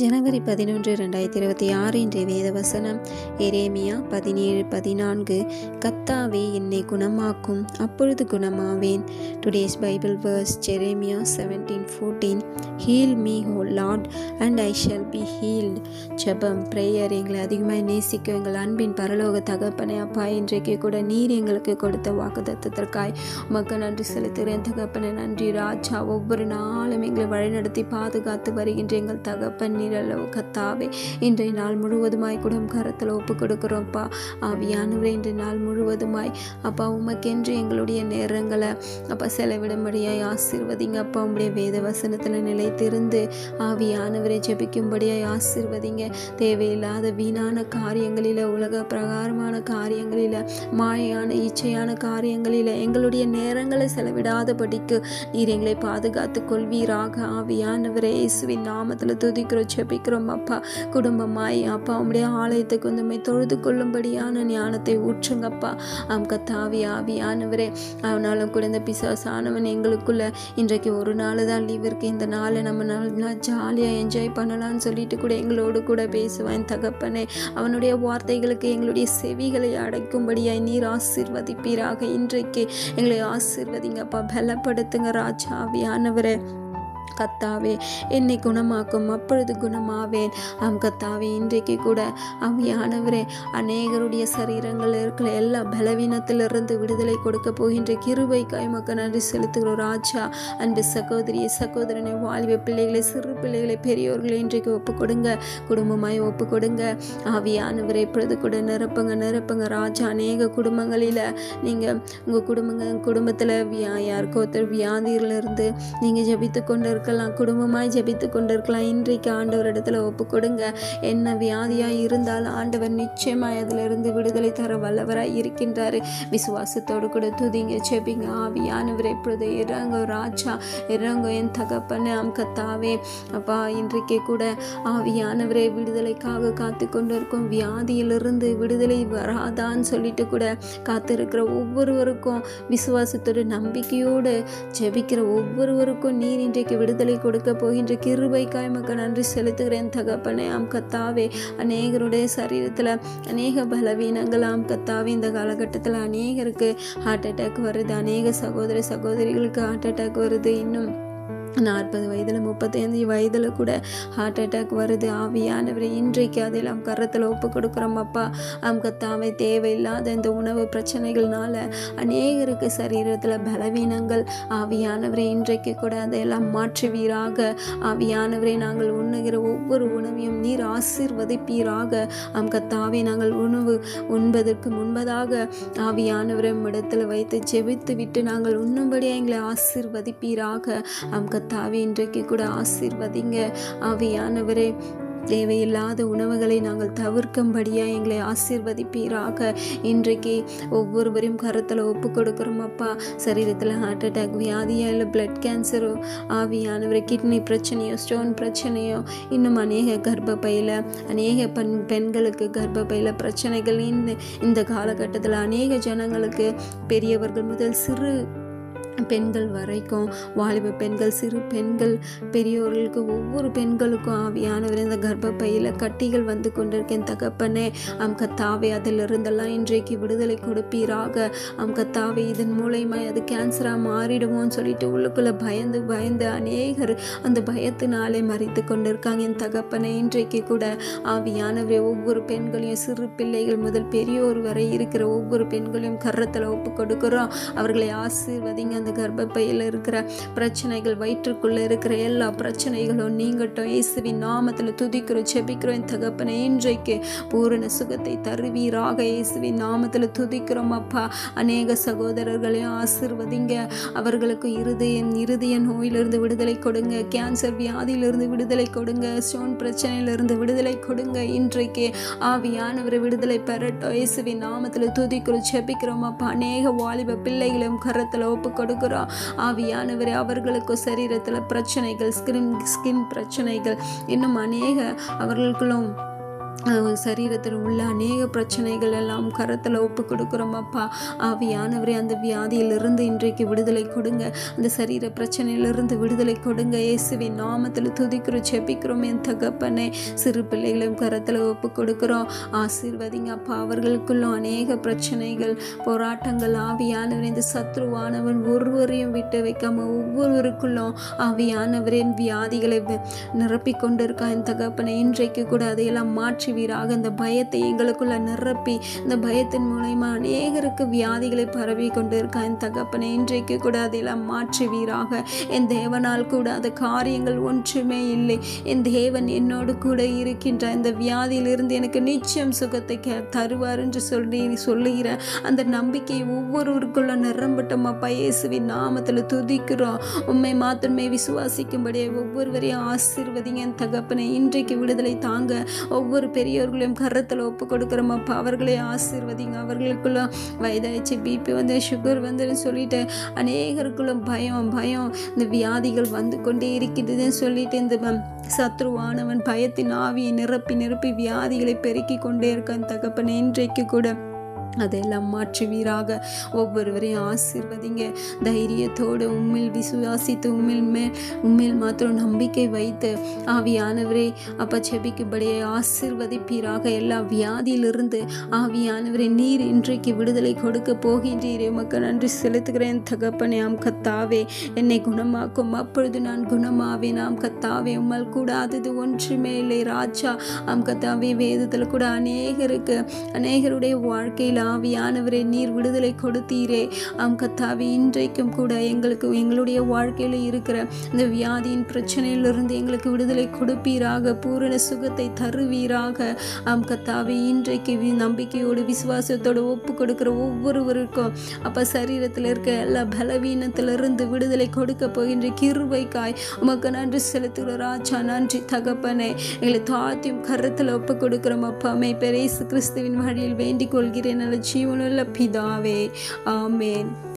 ஜனவரி பதினொன்று ரெண்டாயிரத்தி இருபத்தி ஆறு இன்றைய வேத வசனம் எரேமியா பதினேழு பதினான்கு. கத்தாவே என்னை குணமாக்கும் அப்பொழுது குணமாவேன். Today's Bible verse Jeremiah seventeen fourteen heal me O Lord and I shall be healed ஜெபம் ப்ரேயர் எங்களை அதிகமாக நேசிக்கும் எங்கள் அன்பின் பரலோக தகப்பனே அப்பா இன்றைக்கு கூட நீர் எங்களுக்கு கொடுத்த வாக்குத்தத்தத்திற்காய் உமக்கு நன்றி செலுத்துகிறேன். தகப்பனே நன்றி ராஜா ஒவ்வொரு நாளும் எங்களை வழிநடத்தி பாதுகாத்து வருகின்ற எங்கள் தகப்பன். நீரளவு கத்தாவே இன்றைய நாள் முழுவதுமாய் குடம் கரத்தில் ஒப்பு கொடுக்குறோம்ப்பா ஆவியானவர் இன்றைய நாள் முழுவதுமாய். அப்பா உமக்கென்று எங்களுடைய நேரங்களை அப்பா செலவிடும்படியாய் ஆசீர்வதிங்க. அப்பா உங்களுடைய வேத வசனத்தில் நிலைத்திருந்து ஆவியானவரை ஜெபிக்கும்படியாய் ஆசீர்வதிங்க. தேவையில்லாத வீணான காரியங்களில் உலக பிரகாரமான காரியங்களில் மாயான இச்சையான காரியங்களில் எங்களுடைய நேரங்களை செலவிடாதபடிக்கு நீர் எங்களை பாதுகாத்து கொள்வீராக ஆவியானவரே இயேசுவின் நாமத்தில் துதிக்கிறோம். ஜெபிக்கிறோம் அப்பா. குடும்பமாய் அப்பா உம்முடைய ஆலயத்துக்கு வந்து தொழுது கொள்ளும்படியான ஞானத்தை ஊற்றுங்கப்பா ஆம் கத்தாவி ஆவியானவரே. அவனாலும் கூட இந்த பிசாசானவன் எங்களுக்குள்ள இன்றைக்கு ஒரு நாள் தான் லீவ் இருக்கு. இந்த நாளை நம்ம நல்லா ஜாலியாக என்ஜாய் பண்ணலாம்னு சொல்லிட்டு கூட எங்களோடு கூட பேசுவேன் தகப்பனே. அவனுடைய வார்த்தைகளுக்கு எங்களுடைய செவிகளை அடைக்கும்படியாய் நீர் ஆசீர்வதிப்பீராக. இன்றைக்கு எங்களை ஆசிர்வதிங்கப்பா பலப்படுத்துங்க ராஜா ஆவியானவரே கத்தாவே என்னை குணமாக்கும் அப்பொழுது குணமாவேன். ஆம் கத்தாவே இன்றைக்கு கூட ஆவியானவரே அநேகருடைய சரீரங்கள் இருக்கிற எல்லா பலவீனத்திலிருந்து விடுதலை கொடுக்க போகின்ற கிருபை கைமக்க நன்றி செலுத்துகிறோம். ராஜா அன்பு சகோதரியை சகோதரனை வாழ்வு பிள்ளைகளை சிறு பிள்ளைகளை பெரியோர்களை இன்றைக்கு ஒப்பு கொடுங்க குடும்பமாய் ஒப்பு கொடுங்க ஆவியானவரை இப்பொழுது கூட நிரப்புங்க நிரப்புங்க. ராஜா அநேக குடும்பங்களில் நீங்கள் உங்கள் குடும்பங்க குடும்பத்தில் வியா யாருக்கோ ஒருத்தர் வியாதியிலிருந்து நீங்கள் ஜெபித்து கொண்டு இருக்கலாம். குடும்பமாய் ஜெபித்து கொண்டிருக்கலாம். இன்றைக்கு ஆண்டவர் இடத்துல ஒப்பு கொடுங்க என்ன வியாதியாக இருந்தால் ஆண்டவர் நிச்சயமாக அதிலிருந்து விடுதலை தர வல்லவராக இருக்கின்றாரு. விசுவாசத்தோடு கூட துதிங்க ஜெபிங்க. ஆவியானவர் இப்பொழுது இறங்க ராஜா இறங்க என் தகப்பன் அம் கத்தாவே. அப்பா இன்றைக்கே கூட ஆவியானவரே விடுதலைக்காக காத்து கொண்டு இருக்கும் வியாதியிலிருந்து விடுதலை வராதான்னு சொல்லிட்டு கூட காத்திருக்கிற ஒவ்வொருவருக்கும் விசுவாசத்தோடு நம்பிக்கையோடு ஜெபிக்கிற ஒவ்வொருவருக்கும் நீர் இன்றைக்கு விடுதலை கொடுக்க போகின்ற கிருபைக்காய் மக்கள் நன்றி செலுத்துகிறேன். தகப்பனே ஆம் கத்தாவே அநேகருடைய சரீரத்தில் அநேக பலவீனங்கள் ஆம் கத்தாவே இந்த காலகட்டத்தில் அநேகருக்கு ஹார்ட் அட்டாக் வருது. அநேக சகோதர சகோதரிகளுக்கு ஹார்ட் அட்டாக் வருது. இன்னும் நாற்பது வயதில் முப்பத்தைந்து வயதில் கூட ஹார்ட் அட்டாக் வருது. ஆவியானவரை இன்றைக்கு அதெல்லாம் கரத்தில் ஒப்பு கொடுக்குறோம் அப்பா. அவங்க தாமே தேவையில்லாத இந்த உணவு பிரச்சனைகள்னால அநேகருக்கு சரீரத்தில் பலவீனங்கள். ஆவியானவரை இன்றைக்கு கூட அதையெல்லாம் மாற்றுவீராக. ஆவியானவரை நாங்கள் உண்ணுகிற ஒவ்வொரு உணவையும் நீர் ஆசீர்வதிப்பீராக. அவங்க தாவே நாங்கள் உணவு உண்பதற்கு முன்பதாக ஆவியானவரை இடத்துல வைத்து செவித்து விட்டு நாங்கள் உண்ணும்படியாக எங்களை ஆசீர்வதிப்பீராக. அவங்க கத்தாவே இன்றைக்கு கூட ஆசிர்வதிங்க. ஆவியானவரே தேவையில்லாத உணவுகளை நாங்கள் தவிர்க்கும்படியாக எங்களை ஆசீர்வதிப்பீராக. இன்றைக்கு ஒவ்வொருவரையும் கருத்தில் ஒப்பு கொடுக்குறோம் அப்பா. சரீரத்தில் ஹார்ட் அட்டாக் வியாதியா இல்லை பிளட் கேன்சரோ ஆவியானவரை கிட்னி பிரச்சனையோ ஸ்டோன் பிரச்சனையோ இன்னும் அநேக கர்ப்பப்பையில் அநேக பெண் பெண்களுக்கு கர்ப்பப்பையில் பிரச்சனைகள் இந்த இந்த காலகட்டத்தில் அநேக ஜனங்களுக்கு பெரியவர்கள் முதல் சிறு பெண்கள் வரைக்கும் வாலிப பெண்கள் சிறு பெண்கள் பெரியோர்களுக்கு ஒவ்வொரு பெண்களுக்கும் ஆவியானவர் இந்த கர்ப்பப்பையில் கட்டிகள் வந்து கொண்டிருக்கேன். தகப்பனே அம் கத்தாவே அதிலிருந்தெல்லாம் இன்றைக்கு விடுதலை கொடுப்பீராக. அம் கத்தாவே இதன் மூலயமா அது கேன்சராக மாறிடுமோன்னு சொல்லிட்டு உள்ளுக்குள்ளே பயந்து பயந்து அநேகர் அந்த பயத்தினாலே மறித்து கொண்டிருக்காங்க. என் தகப்பனே இன்றைக்கு கூட ஆவியானவரே ஒவ்வொரு பெண்களையும் சிறு பிள்ளைகள் முதல் பெரியோர் வரை இருக்கிற ஒவ்வொரு பெண்களையும் கரத்தில் ஒப்பு கொடுக்குறோம். அவர்களை ஆசீர்வதிங்க. அந்த கர்ப்பப்பையில் இருக்கிற பிரச்சனைகள் வயிற்றுக்குள்ளே இருக்கிற எல்லா பிரச்சனைகளும் நீங்கட்டும். இயேசுவின் நாமத்தில் துதிக்கிறோம் செபிக்கிறோம் என் தகப்பனை இன்றைக்கு பூரண சுகத்தை தருவீராக. இயேசுவின் நாமத்தில் துதிக்கிறோம் அப்பா. அநேக சகோதரர்களையும் ஆசிர்வதிங்க. அவர்களுக்கு இருதயம் இருதய நோயிலிருந்து விடுதலை கொடுங்க. கேன்சர் வியாதியிலிருந்து விடுதலை கொடுங்க. ஸ்டோன் பிரச்சனையிலிருந்து விடுதலை கொடுங்க. இன்றைக்கு ஆவியானவர் விடுதலை பெறட்டும். இயேசுவின் நாமத்தில் துதிக்கிறோம் செபிக்கிறோம் அப்பா. அநேக வாலிப பிள்ளைகளையும் கரத்தில் ஒப்பு கொடுக்கிறோம் ஆவியானவரே அவர்களுக்கு சரீரத்தில் பிரச்சனைகள் ஸ்கின் ஸ்கின் பிரச்சனைகள் இன்னும் அநேக அவர்களுக்குள்ளும் சரீரத்தில் உள்ள அநேக பிரச்சனைகள் எல்லாம் கரத்தில் ஒப்பு கொடுக்குறோம் அப்பா. ஆவியானவரே அந்த வியாதியிலிருந்து இன்றைக்கு விடுதலை கொடுங்க. அந்த சரீர பிரச்சனையிலிருந்து விடுதலை கொடுங்க. இயேசுவின் நாமத்தில் துதிக்கிறோம் செபிக்கிறோம் என் தகப்பனே. சிறு பிள்ளைகளையும் கரத்தில் ஒப்பு கொடுக்குறோம். ஆசீர்வதிங்க அப்பா அவர்களுக்குள்ளும் அநேக பிரச்சனைகள் போராட்டங்கள். ஆவியானவர் இந்த சத்ருவானவன் ஒருவரையும் விட்டு வைக்காம ஒவ்வொருவருக்குள்ளும் ஆவியானவரின் வியாதிகளை வி- நிரப்பிக் கொண்டிருக்கான் என் தகப்பனை இன்றைக்கு கூட அதையெல்லாம் மாற்றுவீராக அந்த பயத்தை எங்களுக்குள்ள நிரப்பி இந்த பயத்தின் மூலயமா அநேகருக்கு வியாதிகளை பரவி கொண்டிருக்கான் என் தகப்பனை இன்றைக்கு கூட அதையெல்லாம் மாற்றுவீராக. என் தேவனால் கூட அந்த காரியங்கள் ஒன்றுமே இல்லை. என் தேவன் என்னோடு கூட இருக்கின்ற இந்த வியாதியிலிருந்து எனக்கு நிச்சயம் சுகத்தை கே- தருவார் என்று சொல்லி சொல்லுகிற அந்த நம்பிக்கை ஒவ்வொருவருக்குள்ள நிரம்பட்டும். அப்பா இயேசுவின் நாமத்தில் துதிக்கிறோம். உண்மை மாத்திரமே விசுவாசிக்கும்படியே ஒவ்வொருவரையும் ஆசீர்வதிங்க. என் தகப்பனை இன்றைக்கு விடுதலை தாங்க. ஒவ்வொரு பெரியோர்களையும் கரத்தில் ஒப்பு கொடுக்குறோம். அப்போ அவர்களே ஆசீர்வதிங்க. அவர்களுக்குள்ள வயதாயிடுச்சு. பிபி வந்து சுகர் வந்துன்னு சொல்லிட்டு அநேகருக்குள்ள பயம் பயம். இந்த வியாதிகள் வந்து கொண்டே இருக்கிறதுன்னு சொல்லிட்டு இந்த சத்ருவானவன் பயத்தின் ஆவியை நிரப்பி நிரப்பி வியாதிகளை பெருக்கி கொண்டே இருக்கான் தகப்பன். இன்றைக்கு கூட அதையெல்லாம் மாற்றுவீராக. ஒவ்வொருவரையும் ஆசிர்வதிங்க. தைரியத்தோடு உண்மையில் விசுவாசித்து உண்மையில் மே உண்மையில் மாத்திரம் நம்பிக்கை வைத்து ஆவியானவரே அப்பா செபிக்கும்படியே ஆசிர்வதிப்பீராக. எல்லா வியாதியிலிருந்து ஆவியானவரே நீர் இன்றைக்கு விடுதலை கொடுக்க போகின்றீரே. உமக்கு நன்றி செலுத்துகிறேன். தகப்பனே ஆம் கத்தாவே என்னை குணமாக்கும். அப்பொழுது நான் குணமாவேன். ஆம் கத்தாவே உம்மால் கூடாதது ஒன்றுமே இல்லை. ராஜா ஆம் கத்தாவே வேதத்தில் கூட அநேகருக்கு அநேகருடைய வாழ்க்கையில் ஆவியானவரே நீர் விடுதலை கொடுத்தீரே. ஆம் கத்தாவி இன்றைக்கும் கூட எங்களுக்கு எங்களுடைய வாழ்க்கையில் இருக்கிற இந்த வியாதியின் பிரச்சனையிலிருந்து எங்களுக்கு விடுதலை கொடுப்பீராக பூரண சுகத்தை தருவீராக. ஆம் கத்தாவி இன்றைக்கு வி- நம்பிக்கையோடு விசுவாசத்தோடு ஒப்பு கொடுக்கிற ஒவ்வொருவருக்கும் அப்போ சரீரத்தில் இருக்க எல்லா பலவீனத்திலிருந்து விடுதலை கொடுக்க போகின்ற கிருவைக்காய் உமக்கு நன்றி செலுத்துகிற ராஜா நன்றி தகப்பனே. எங்களை தாத்தியும் கருத்தில் ஒப்பு கொடுக்கிறோம் அப்பாமே பெரேசு கிறிஸ்துவின் வழியில் வேண்டிக் கொள்கிறேன் వాళ్ళ జీవనంలో పిదావే ఆమెన్